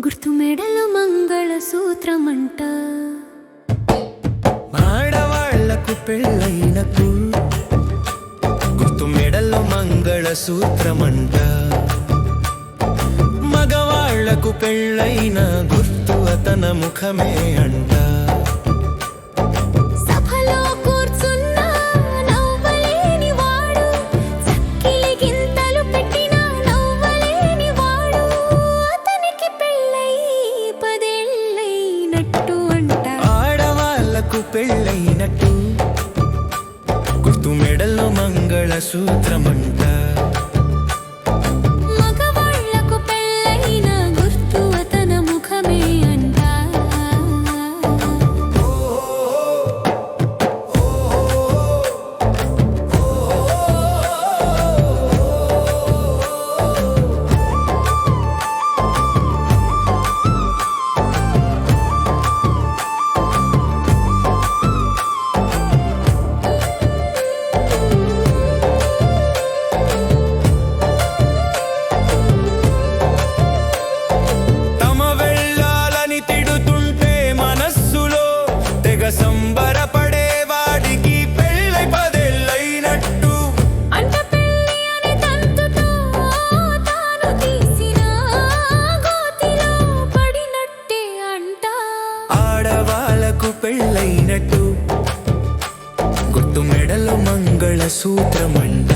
గుర్తు మెడలు మంగళ సూత్రమంట. ఆడవాళ్ళకు పెళ్ళైనకు గుర్తు మెడలు మంగళ సూత్రమంట. మగవాళ్ళకు పెళ్ళైన గుర్తు అతన ముఖమే అంట. నాకు పెళ్ళైనట్టు. గుర్తు మెడల్లో మంగళ సూత్రమంట మెడలో మంగళ సూత్రమంట